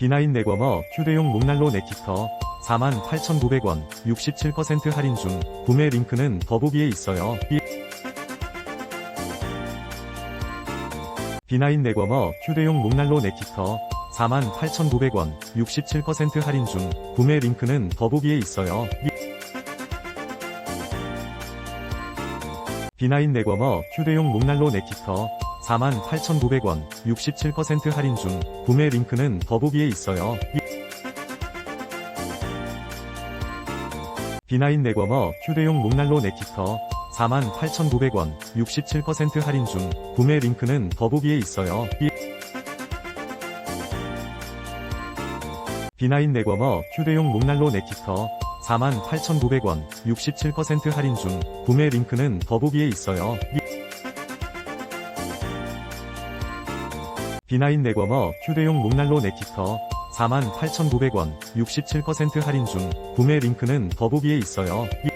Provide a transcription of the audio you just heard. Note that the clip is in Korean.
비나인 네거머 휴대용 목난로 네키터 48,900원 67% 할인 중 구매 링크는 더보기에 있어요. 비- 비나인 네거머 휴대용 목난로 네키터 48,900원 67% 할인 중 구매 링크는 더보기에 있어요. 비- 비나인 네거머 휴대용 목난로 네키터 48,900원 67% 할인 중 구매 링크는 더보기에 있어요. 비- 비나인 네거머 휴대용 목난로 네키터 48,900원 67% 할인 중 구매 링크는 더보기에 있어요. 비- 비나인 네거머 휴대용 목난로 네키터 48,900원 67% 할인 중 구매 링크는 더보기에 있어요. 비- 비나인 네거머 휴대용 목난로 네키터 48,900원 67% 할인 중 구매 링크는 더보기에 있어요. 비-